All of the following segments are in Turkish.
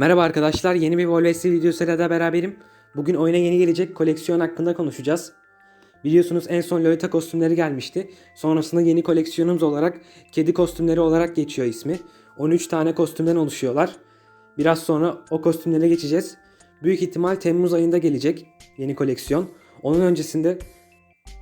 Merhaba arkadaşlar, yeni bir Volvesi videosuyla da beraberim. Bugün oyuna yeni gelecek koleksiyon hakkında konuşacağız. Biliyorsunuz en son Lolita kostümleri gelmişti. Sonrasında yeni koleksiyonumuz olarak kedi kostümleri olarak geçiyor ismi. 13 tane kostümden oluşuyorlar. Biraz sonra o kostümlere geçeceğiz. Büyük ihtimal Temmuz ayında gelecek yeni koleksiyon. Onun öncesinde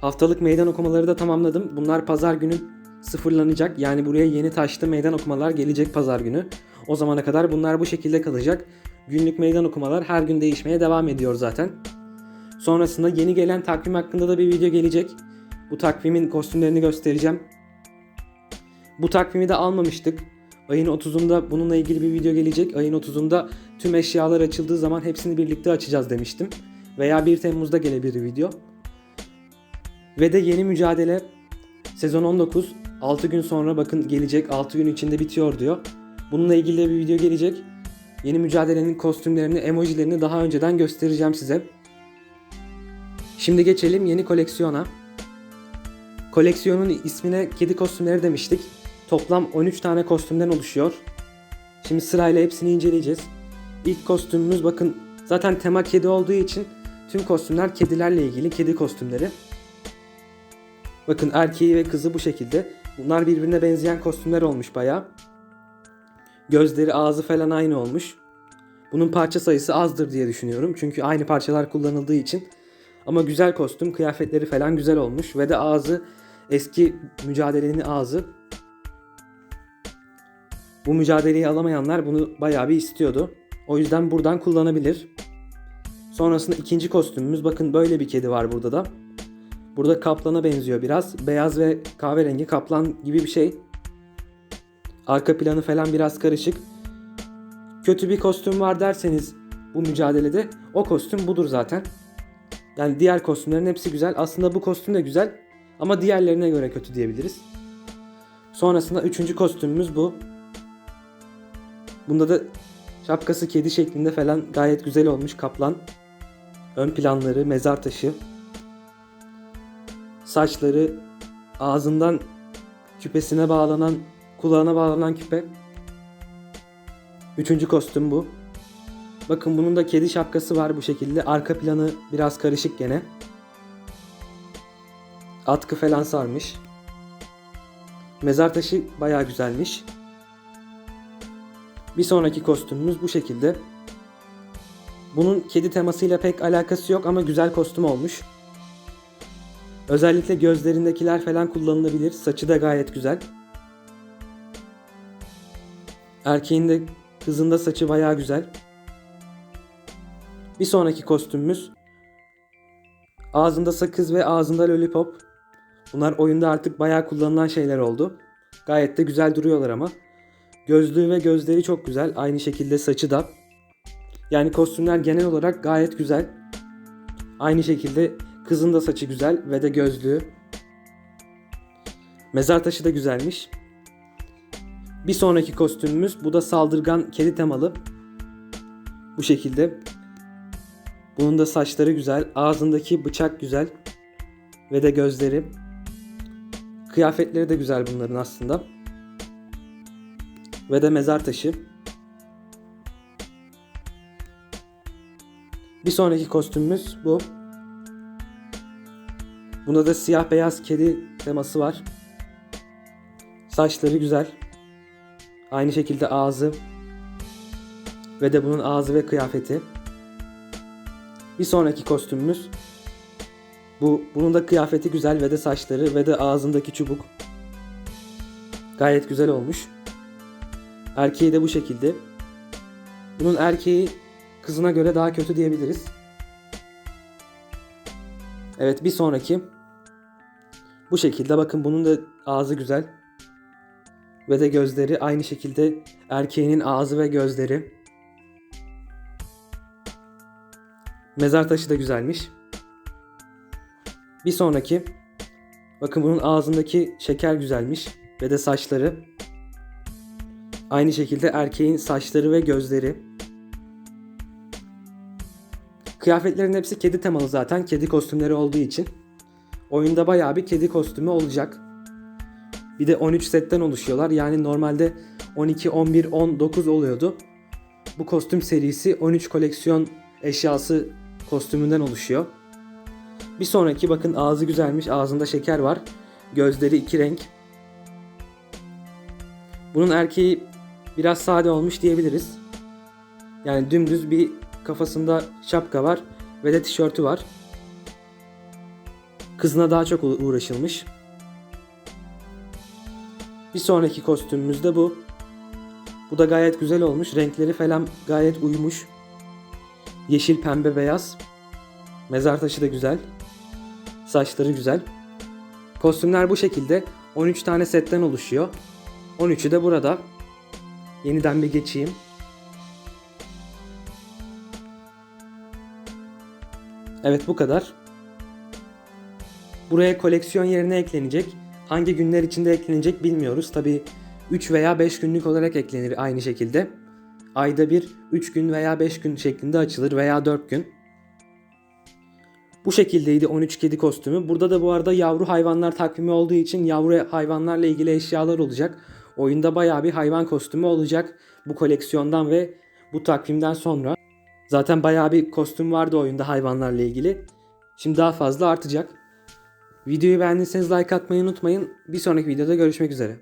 haftalık meydan okumaları da tamamladım. Bunlar pazar günü sıfırlanacak. Yani buraya yeni taşlı meydan okumalar gelecek pazar günü. O zamana kadar bunlar bu şekilde kalacak. Günlük meydan okumalar her gün değişmeye devam ediyor zaten. Sonrasında yeni gelen takvim hakkında da bir video gelecek. Bu takvimin kostümlerini göstereceğim. Bu takvimi de almamıştık. Ayın 30'unda bununla ilgili bir video gelecek. Ayın 30'unda tüm eşyalar açıldığı zaman hepsini birlikte açacağız demiştim. Veya 1 Temmuz'da gelebilir video. Ve de yeni mücadele sezon 19 6 gün sonra bakın gelecek 6 gün içinde bitiyor diyor. Bununla ilgili bir video gelecek. Yeni mücadelenin kostümlerini, emojilerini daha önceden göstereceğim size. Şimdi geçelim yeni koleksiyona. Koleksiyonun ismine kedi kostümleri demiştik. Toplam 13 tane kostümden oluşuyor. Şimdi sırayla hepsini inceleyeceğiz. İlk kostümümüz bakın zaten tema kedi olduğu için tüm kostümler kedilerle ilgili kedi kostümleri. Bakın erkeği ve kızı bu şekilde. Bunlar birbirine benzeyen kostümler olmuş bayağı. Gözleri, ağzı falan aynı olmuş. Bunun parça sayısı azdır diye düşünüyorum. Çünkü aynı parçalar kullanıldığı için. Ama güzel kostüm, kıyafetleri falan güzel olmuş. Ve de ağzı eski mücadelenin ağzı. Bu mücadeleyi alamayanlar bunu bayağı bir istiyordu. O yüzden buradan kullanabilir. Sonrasında ikinci kostümümüz bakın böyle bir kedi var burada da. Burada kaplana benziyor biraz. Beyaz ve kahverengi kaplan gibi bir şey. Arka planı falan biraz karışık. Kötü bir kostüm var derseniz bu mücadelede o kostüm budur zaten. Yani diğer kostümlerin hepsi güzel. Aslında bu kostüm de güzel ama diğerlerine göre kötü diyebiliriz. Sonrasında üçüncü kostümümüz bu. Bunda da şapkası kedi şeklinde falan gayet güzel olmuş kaplan. Ön planları, mezar taşı. Saçları ağzından küpesine bağlanan kulağına bağlanan küpe. Üçüncü kostüm bu. Bakın bunun da kedi şapkası var bu şekilde. Arka planı biraz karışık gene. Atkı falan sarmış. Mezar taşı bayağı güzelmiş. Bir sonraki kostümümüz bu şekilde. Bunun kedi temasıyla pek alakası yok ama güzel kostüm olmuş. Özellikle gözlerindekiler falan kullanılabilir. Saçı da gayet güzel. Erkeğin de kızın da saçı bayağı güzel. Bir sonraki kostümümüz ağzında sakız ve ağzında lollipop. Bunlar oyunda artık bayağı kullanılan şeyler oldu. Gayet de güzel duruyorlar ama. Gözlüğü ve gözleri çok güzel. Aynı şekilde saçı da. Yani kostümler genel olarak gayet güzel. Aynı şekilde kızın da saçı güzel ve de gözlüğü. Mezar taşı da güzelmiş. Bir sonraki kostümümüz bu da saldırgan kedi temalı. Bu şekilde. Bunun da saçları güzel, ağzındaki bıçak güzel ve de gözleri. Kıyafetleri de güzel bunların aslında. Ve de mezar taşı. Bir sonraki kostümümüz bu. Bunda da siyah beyaz kedi teması var. Saçları güzel. Aynı şekilde ağzı ve de bunun ağzı ve kıyafeti. Bir sonraki kostümümüz bu. Bunun da kıyafeti güzel ve de saçları ve de ağzındaki çubuk. Gayet güzel olmuş. Erkeği de bu şekilde. Bunun erkeği kızına göre daha kötü diyebiliriz. Evet bir sonraki. Bu şekilde bakın bunun da ağzı güzel ve de gözleri aynı şekilde erkeğinin ağzı ve gözleri. Mezar taşı da güzelmiş. Bir sonraki bakın bunun ağzındaki şeker güzelmiş ve de saçları. Aynı şekilde erkeğin saçları ve gözleri. Kıyafetlerin hepsi kedi temalı zaten. Kedi kostümleri olduğu için. Oyunda bayağı bir kedi kostümü olacak. Bir de 13 setten oluşuyorlar. Yani normalde 12, 11, 10, 9 oluyordu. Bu kostüm serisi 13 koleksiyon eşyası kostümünden oluşuyor. Bir sonraki bakın ağzı güzelmiş. Ağzında şeker var. Gözleri iki renk. Bunun erkeği biraz sade olmuş diyebiliriz. Yani dümdüz bir kafasında şapka var ve de tişörtü var. Kızına daha çok uğraşılmış. Bir sonraki kostümümüz de bu. Bu da gayet güzel olmuş. Renkleri falan gayet uymuş. Yeşil, pembe, beyaz. Mezar taşı da güzel. Saçları güzel. Kostümler bu şekilde 13 tane setten oluşuyor. 13'ü de burada. Yeniden bir geçeyim. Evet bu kadar. Buraya koleksiyon yerine eklenecek. Hangi günler içinde eklenecek bilmiyoruz. Tabi 3 veya 5 günlük olarak eklenir aynı şekilde. Ayda bir 3 gün veya 5 gün şeklinde açılır veya 4 gün. Bu şekildeydi 13 kedi kostümü. Burada da bu arada yavru hayvanlar takvimi olduğu için yavru hayvanlarla ilgili eşyalar olacak. Oyunda bayağı bir hayvan kostümü olacak bu koleksiyondan ve bu takvimden sonra. Zaten bayağı bir kostüm vardı oyunda hayvanlarla ilgili. Şimdi daha fazla artacak. Videoyu beğendiyseniz like atmayı unutmayın. Bir sonraki videoda görüşmek üzere.